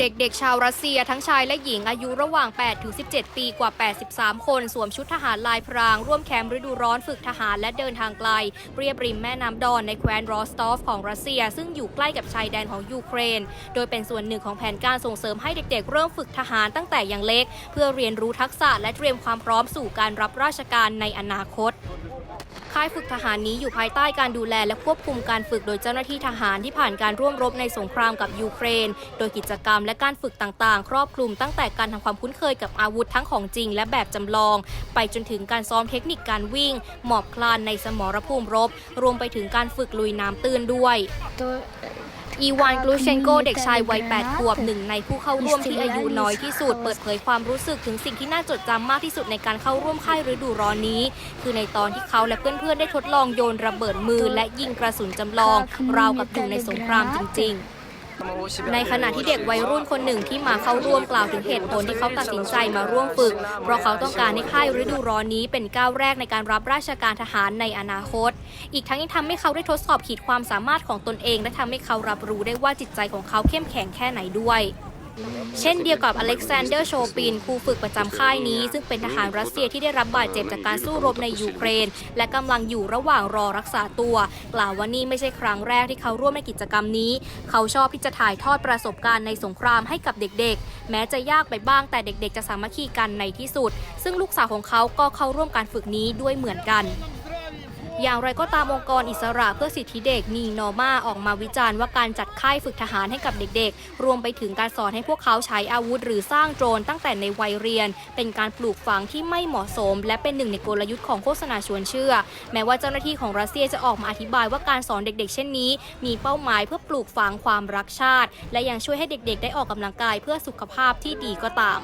เด็กๆ ชาวรัสเซียทั้งชายและหญิงอายุระหว่าง 8 ถึง 17 ปีกว่า 83 คน สวมชุดทหารลายพราง ร่วมแคมป์ฤดูร้อนฝึกทหารและเดินทางไกล เรียบริมแม่น้ำดอนในแคว้นรอสตอฟของรัสเซีย ซึ่งอยู่ใกล้กับชายแดนของยูเครน โดยเป็นส่วนหนึ่งของแผนการส่งเสริมให้เด็กๆ เริ่มฝึกทหารตั้งแต่ยังเล็ก เพื่อเรียนรู้ทักษะและเตรียมความพร้อมสู่การรับราชการในอนาคต ค่ายฝึกทหารนี้อยู่ภายใต้การดูแลและควบคุมการฝึกโดยเจ้าหน้าที่ทหารที่ผ่านการร่วมรบในสงครามกับยูเครน โดยกิจกรรมและการฝึกต่างๆ ครอบคลุมตั้งแต่การทำความคุ้นเคยกับอาวุธทั้งของจริง และแบบจำลอง ไปจนถึงการซ้อมเทคนิคการวิ่ง หมอบคลานในสมรภูมิรบ รวมไปถึงการฝึกลุยน้ำตื้นด้วย อีวานกลูเชนโกเด็กชายวัย 8 ขวบหนึ่งในผู้เข้าร่วมที่อายุน้อยที่สุด เปิดเผยความรู้สึกถึงสิ่งที่น่าจดจำมากที่สุดในการเข้าร่วมค่ายฤดูร้อนนี้ คือในตอนที่เขาและเพื่อนๆได้ทดลองโยนระเบิดมือและยิงกระสุนจำลอง ราวกับอยู่ในสงครามจริงๆ ในขณะที่เด็กวัยรุ่นคนหนึ่งที่มาเข้าร่วมกล่าวถึงเหตุผลที่เขาตัดสินใจมาร่วมฝึก เพราะเขาต้องการให้ค่ายฤดูร้อนนี้เป็นก้าวแรกในการรับราชการทหารในอนาคต อีกทั้งยังทำให้เขาได้ทดสอบขีดความสามารถของตนเอง และทำให้เขารับรู้ได้ว่าจิตใจของเขาเข้มแข็งแค่ไหนด้วย เช่นเดียวกับอเล็กซานเดอร์โชปินครูฝึกประจำค่ายนี้ ซึ่งเป็นทหารรัสเซียที่ได้รับบาดเจ็บจากการสู้รบในยูเครน และกำลังอยู่ระหว่างรอรักษาตัว กล่าวว่านี่ไม่ใช่ครั้งแรกที่เขาร่วมในกิจกรรมนี้ เขาชอบที่จะถ่ายทอดประสบการณ์ในสงครามให้กับเด็กๆ แม้จะยากไปบ้างแต่เด็กๆ จะสามัคคีกันในที่สุด ซึ่งลูกสาวของเขาก็เข้าร่วมการฝึกนี้ด้วยเหมือนกัน อย่างไรก็ตามองค์กรอิสระเพื่อสิทธิเด็กนีนอมาออกมาวิจารณ์ว่าการจัดค่ายฝึกทหารให้กับเด็กๆ รวมไปถึงการสอนให้พวกเขาใช้อาวุธหรือสร้างโดรนตั้งแต่ในวัยเรียน เป็นการปลูกฝังที่ไม่เหมาะสม และเป็นหนึ่งในกลยุทธ์ของโฆษณาชวนเชื่อ แม้ว่าเจ้าหน้าที่ของรัสเซียจะออกมาอธิบายว่าการสอนเด็กๆ เช่นนี้ มีเป้าหมายเพื่อปลูกฝังความรักชาติ และยังช่วยให้เด็กๆ ได้ออกกำลังกายเพื่อสุขภาพที่ดีก็ตาม